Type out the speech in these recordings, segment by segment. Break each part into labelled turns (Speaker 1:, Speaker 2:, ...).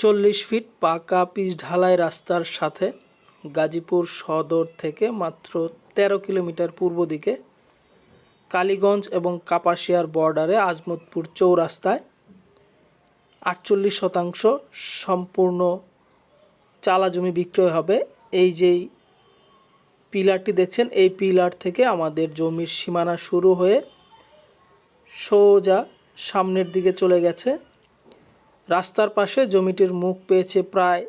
Speaker 1: আটচল্লিশ ফিট পাকা পিচ ঢালাই রাস্তার সাথে গাজীপুর সদর থেকে মাত্র তেরো কিলোমিটার পূর্ব দিকে কালীগঞ্জ এবং কাপাসিয়ার বর্ডারে আজমতপুর চৌরাস্তায় আটচল্লিশ শতাংশ সম্পূর্ণ চালা জমি বিক্রয় হবে। এই যেই পিলারটি দেখছেন, এই পিলার থেকে আমাদের জমির সীমানা শুরু হয়ে সোজা সামনের দিকে চলে গেছে। রাস্তার পাশে জমিটির মুখ পেয়েছে প্রায়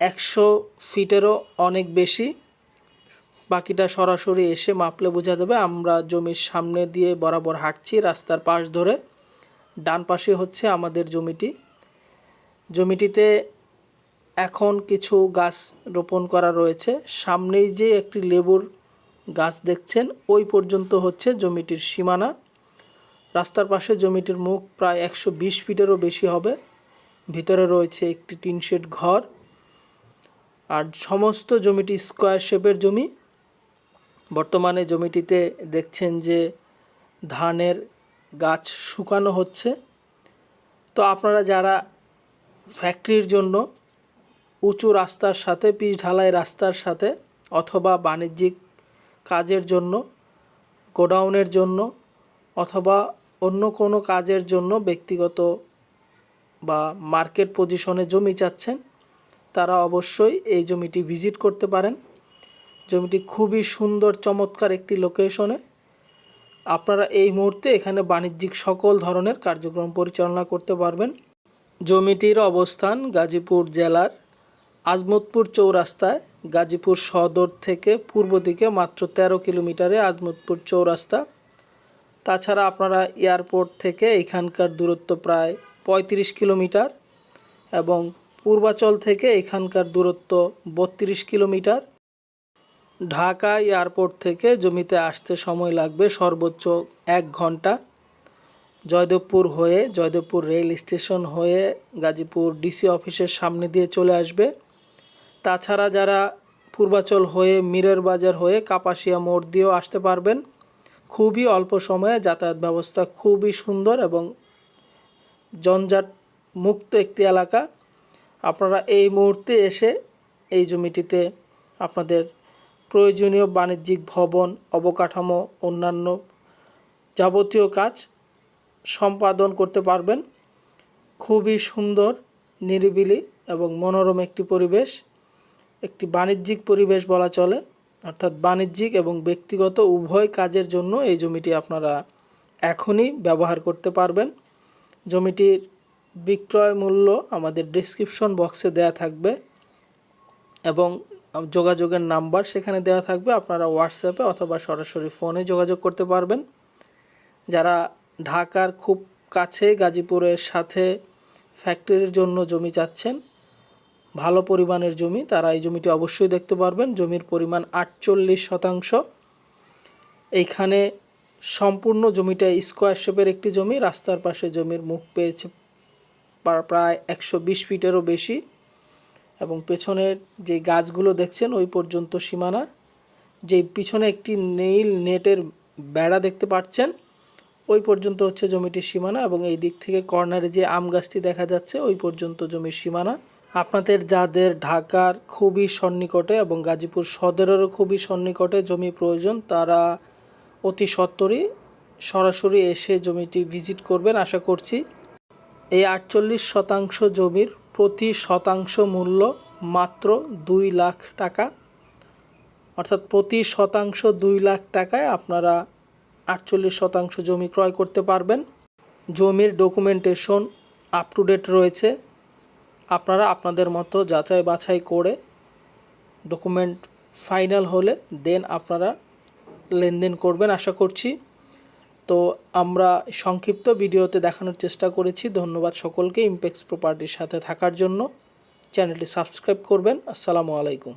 Speaker 1: একশো ফিটেরও অনেক বেশি। বাকিটা সরাসরি এসে মাপলে বোঝা যাবে, আমরা জমির সামনে দিয়ে বরাবর হাঁটছি রাস্তার পাশ ধরে। ডান পাশে হচ্ছে আমাদের জমিটি। জমিটিতে এখন কিছু গাছ রোপণ করা রয়েছে। সামনেই যে একটি লেবুর গাছ দেখছেন, ওই পর্যন্ত হচ্ছে জমিটির সীমানা। রাস্তার পাশে জমিটির মুখ প্রায় একশো বিশ ফিটেরও বেশি হবে। ভিতরে রয়েছে একটি টিন শেড ঘর আর সমস্ত জমিটি স্কোয়ার শেপের জমি। বর্তমানে জমিটিতে দেখছেন যে ধানের গাছ শুকানো হচ্ছে। তো আপনারা যারা ফ্যাক্টরির জন্য উঁচু রাস্তার সাথে, পিচ ঢালাই রাস্তার সাথে অথবা বাণিজ্যিক কাজের জন্য, গোডাউনের জন্য অথবা অন্য কোনো কাজের জন্য ব্যক্তিগত বা মার্কেট পজিশনে জমি চাচ্ছেন, তারা অবশ্যই এই জমিটি ভিজিট করতে পারেন। জমিটি খুবই সুন্দর, চমৎকার একটি লোকেশনে। আপনারা এই মুহূর্তে এখানে বাণিজ্যিক সকল ধরনের কার্যক্রম পরিচালনা করতে পারবেন। জমিটির অবস্থান গাজীপুর জেলার আজমতপুর চৌরাস্তায়, গাজীপুর সদর থেকে পূর্ব দিকে মাত্র তেরো কিলোমিটারে আজমতপুর চৌরাস্তা। তাছাড়া আপনারা এয়ারপোর্ট থেকে এখানকার দূরত্ব প্রায় পঁয়ত্রিশ কিলোমিটার এবং পূর্বাচল থেকে এখানকার দূরত্ব বত্রিশ কিলোমিটার। ঢাকা এয়ারপোর্ট থেকে জমিতে আসতে সময় লাগবে সর্বোচ্চ এক ঘণ্টা। জয়দেবপুর হয়ে, জয়দেবপুর রেল স্টেশন হয়ে গাজীপুর ডিসি অফিসের সামনে দিয়ে চলে আসবে। তাছাড়া যারা পূর্বাচল হয়ে মিরের বাজার হয়ে কাপাসিয়া মোড় দিয়েও আসতে পারবেন। খুবই অল্প সময়ে যাতায়াত ব্যবস্থা খুবই সুন্দর এবং জঞ্জাট মুক্ত একটি এলাকা। আপনারা এই মুহূর্তে এসে এই জমিটিতে আপনাদের প্রয়োজনীয় বাণিজ্যিক ভবন, অবকাঠামো, অন্যান্য যাবতীয় কাজ সম্পাদন করতে পারবেন। খুবই সুন্দর, নিরিবিলি এবং মনোরম একটি পরিবেশ, একটি বাণিজ্যিক পরিবেশ বলা চলে। অর্থাৎ বাণিজ্যিক এবং ব্যক্তিগত উভয় কাজের জন্য এই জমিটি আপনারা এখনই ব্যবহার করতে পারবেন। জমিটির বিক্রয় মূল্য আমাদের ডিসক্রিপশন বক্সে দেয়া থাকবে এবং যোগাযোগের নাম্বার সেখানে দেওয়া থাকবে। আপনারা হোয়াটসঅ্যাপে অথবা সরাসরি ফোনে যোগাযোগ করতে পারবেন। যারা ঢাকার খুব কাছে গাজীপুরের সাথে ফ্যাক্টরির জন্য জমি চাচ্ছেন ভালো পরিমাণের জমি, তারা এই জমিটি অবশ্যই দেখতে পারবেন। জমির পরিমাণ আটচল্লিশ শতাংশ। এইখানে সম্পূর্ণ জমিটা স্কোয়ার শেপের একটি জমি, রাস্তার পাশে জমির মুখ পেয়েছে প্রায় একশো বিশ ফিটেরও বেশি এবং পেছনের যে গাছগুলো দেখছেন, ওই পর্যন্ত সীমানা। যে পিছনে একটি নীল নেটের বেড়া দেখতে পাচ্ছেন, ওই পর্যন্ত হচ্ছে জমিটির সীমানা এবং এই দিক থেকে কর্নারে যে আম গাছটি দেখা যাচ্ছে, ওই পর্যন্ত জমির সীমানা। আপনাদের যাদের ঢাকার খুবই সন্নিকটে এবং গাজীপুর সদরেরও খুবই সন্নিকটে জমি প্রয়োজন, তারা অতি সত্বরই সরাসরি এসে জমিটি ভিজিট করবেন। আশা করছি এই আটচল্লিশ শতাংশ জমির প্রতি শতাংশ মূল্য মাত্র দুই লাখ টাকা। অর্থাৎ প্রতি শতাংশ দুই লাখ টাকায় আপনারা আটচল্লিশ শতাংশ জমি ক্রয় করতে পারবেন। জমির ডকুমেন্টেশন আপ টু ডেট রয়েছে। আপনারা আপনাদের মতো যাচাই বাছাই করে ডকুমেন্ট ফাইনাল হলে দেন আপনারা লেনদেন করবেন, আশা করছি। তো আমরা সংক্ষিপ্ত ভিডিওতে দেখানোর চেষ্টা করেছি। ধন্যবাদ সকলকে ইমপেক্স প্রপার্টির সাথে থাকার জন্য। চ্যানেলটি সাবস্ক্রাইব করবেন। আসসালামু আলাইকুম।